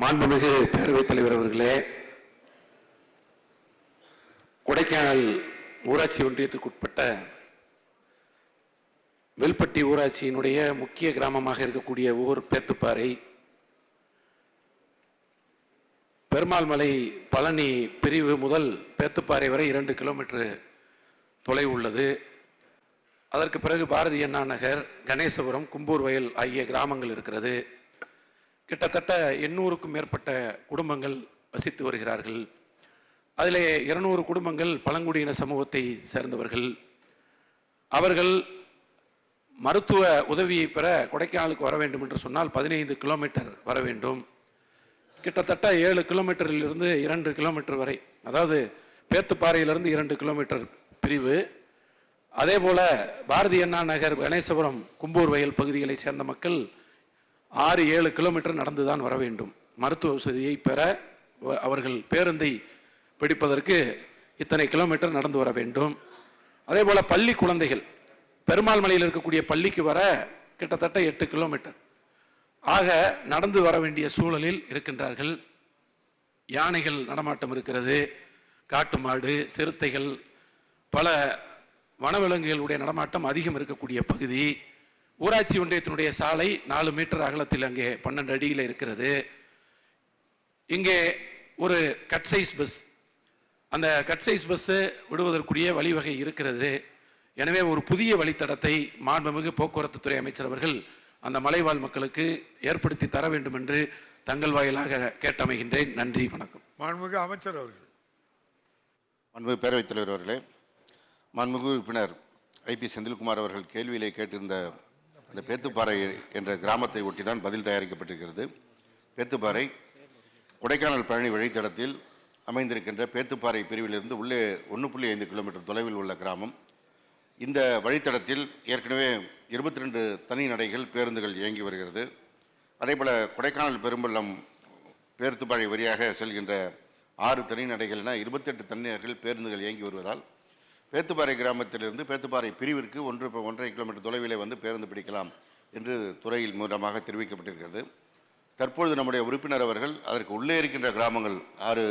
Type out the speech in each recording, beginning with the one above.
மாண்புமிகு பேரவைத் தலைவர் அவர்களே கொடைக்கானல் ஊராட்சி ஒன்றியத்துக்குட்பட்ட வெல்பட்டி ஊராட்சியினுடைய முக்கிய கிராமமாக இருக்கக்கூடிய ஊர் பேத்துப்பாறை பெருமாள் மலை பழனி பிரிவு முதல் பேத்துப்பாறை வரை இரண்டு கிலோமீட்டர் தொலைவு உள்ளது. அதற்கு பிறகு பாரதி அண்ணா நகர் கணேசபுரம் கும்பூர் வயல் ஆகிய கிராமங்கள் இருக்கிறது. கிட்டத்தட்ட எண்ணூறுக்கும் மேற்பட்ட குடும்பங்கள் வசித்து வருகிறார்கள். அதிலே இருநூறு குடும்பங்கள் பழங்குடியின சமூகத்தை சேர்ந்தவர்கள். அவர்கள் மருத்துவ உதவியை பெற கொடைக்கானலுக்கு வர வேண்டும் என்று சொன்னால் பதினைந்து கிலோமீட்டர் வர வேண்டும். கிட்டத்தட்ட ஏழு கிலோமீட்டரிலிருந்து இரண்டு கிலோமீட்டர் வரை அதாவது பேத்துப்பாறையிலிருந்து இரண்டு கிலோமீட்டர் பிரிவு. அதே போல பாரதி அண்ணா நகர் கணேசபுரம் கும்பூர் வயல் பகுதிகளை சேர்ந்த மக்கள் ஆறு ஏழு கிலோமீட்டர் நடந்துதான் வர வேண்டும். மருத்துவ வசதியை பெற வ- அவர்கள் பேருந்தை பிடிப்பதற்கு இத்தனை கிலோமீட்டர் நடந்து வர வேண்டும். அதே போல் பள்ளி குழந்தைகள் பெருமாள் மலையில் இருக்கக்கூடிய பள்ளிக்கு வர கிட்டத்தட்ட எட்டு கிலோமீட்டர். ஆக நடந்து வர வேண்டிய சூழலில் இருக்கின்றார்கள். யானைகள் நடமாட்டம் இருக்கிறது காட்டு மாடு சிறுத்தைகள் பல வனவிலங்குகளுடைய நடமாட்டம் அதிகம் இருக்கக்கூடிய பகுதி. ஊராட்சி ஒன்றியத்தினுடைய சாலை நாலு மீட்டர் அகலத்தில் அங்கே பன்னெண்டு அடியில் இருக்கிறது. இங்கே ஒரு கட் சைஸ் பஸ் அந்த கட் சைஸ் பஸ் விடுவதற்குரிய வழிவகை இருக்கிறது. எனவே ஒரு புதிய வழித்தடத்தை மாண்புமிகு போக்குவரத்து துறை அமைச்சர் அவர்கள் அந்த மலைவாழ் மக்களுக்கு ஏற்படுத்தி தர வேண்டும் என்று தங்கள் வாயிலாக கேட்டமைகின்றேன். நன்றி வணக்கம். மாண்புமிகு அமைச்சர் அவர்கள். மாண்புமிகு பேரவைத் தலைவர் அவர்களே மாண்புமிகு உறுப்பினர் ஐபி செந்தில்குமார் அவர்கள் கேள்வியிலே கேட்டிருந்த இந்த பேத்துப்பாறை என்ற கிராமத்தை ஒட்டி தான் பதில் தயாரிக்கப்பட்டிருக்கிறது. பேத்துப்பாறை கொடைக்கானல் பழனி வழித்தடத்தில் அமைந்திருக்கின்ற பேத்துப்பாறை பிரிவிலிருந்து உள்ளே ஒன்று புள்ளி ஐந்து கிலோமீட்டர் தொலைவில் உள்ள கிராமம். இந்த வழித்தடத்தில் ஏற்கனவே இருபத்தி ரெண்டு தனி நடைகள் பேருந்துகள் இயங்கி வருகிறது. அதேபோல் கொடைக்கானல் பெரும்பள்ளம் பேருத்துப்பாறை வழியாக செல்கின்ற ஆறு தனி நடைகள்னால் என இருபத்தெட்டு தனிநடைகள் பேருந்துகள் இயங்கி வருவதால் பேத்துப்பாறை கிராமத்திலிருந்து பேத்துப்பாறை பிரிவிற்கு ஒன்று ஒன்றரை கிலோமீட்டர் தொலைவிலே வந்து பேருந்து பிடிக்கலாம் என்று துறையில் மூலமாக தெரிவிக்கப்பட்டிருக்கிறது. தற்பொழுது நம்முடைய உறுப்பினர் அவர்கள் அதற்கு உள்ளே இருக்கின்ற கிராமங்கள் ஆறு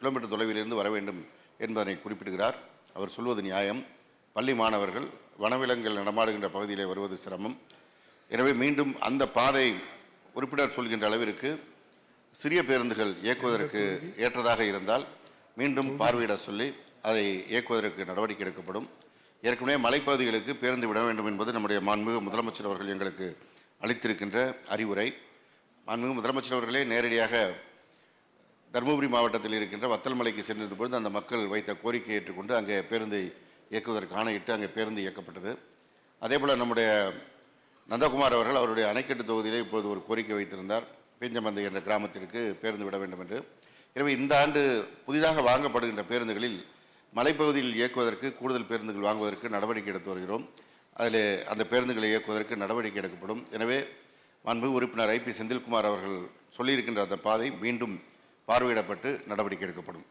கிலோமீட்டர் தொலைவிலிருந்து வர வேண்டும் என்பதனை குறிப்பிடுகிறார். அவர் சொல்வது நியாயம். பள்ளி மாணவர்கள் வனவிலங்குகள் நடமாடுகின்ற பகுதியிலே வருவது சிரமம். எனவே மீண்டும் அந்த பாதை உறுப்பினர் சொல்கின்ற அளவிற்கு சிறிய பேருந்துகள் இயக்குவதற்கு ஏற்றதாக இருந்தால் மீண்டும் பார்வையிட சொல்லி அதை இயக்குவதற்கு நடவடிக்கை எடுக்கப்படும். ஏற்கனவே மலைப்பகுதிகளுக்கு பேருந்து விட வேண்டும் என்பது நம்முடைய மாண்புமிகு முதலமைச்சர் அவர்கள் எங்களுக்கு அளித்திருக்கின்ற அறிவுரை. மாண்புமிகு முதலமைச்சர் அவர்களே நேரடியாக தருமபுரி மாவட்டத்தில் இருக்கின்ற வத்தல்மலைக்கு சென்றிருந்த பொழுது அந்த மக்கள் வைத்த கோரிக்கையை ஏற்றுக்கொண்டு அங்கே பேருந்தை இயக்குவதற்கு ஆணையிட்டு அங்கே பேருந்து இயக்கப்பட்டது. அதேபோல் நம்முடைய நந்தகுமார் அவர்கள் அவருடைய அணைக்கட்டு தொகுதியிலே இப்போது ஒரு கோரிக்கை வைத்திருந்தார். பெஞ்சமந்தை என்ற கிராமத்திற்கு பேருந்து விட வேண்டும் என்று. எனவே இந்த ஆண்டு புதிதாக வாங்கப்படுகின்ற பேருந்துகளில் மலைப்பகுதியில் இயக்குவதற்கு கூடுதல் பேருந்துகள் வாங்குவதற்கு நடவடிக்கை எடுத்து வருகிறோம். அதில் அந்த பேருந்துகளை இயக்குவதற்கு நடவடிக்கை எடுக்கப்படும். எனவே மாண்பு உறுப்பினர் ஐபி செந்தில்குமார் அவர்கள் சொல்லியிருக்கின்ற அந்த பாதை மீண்டும் பார்வையிடப்பட்டு நடவடிக்கை எடுக்கப்படும்.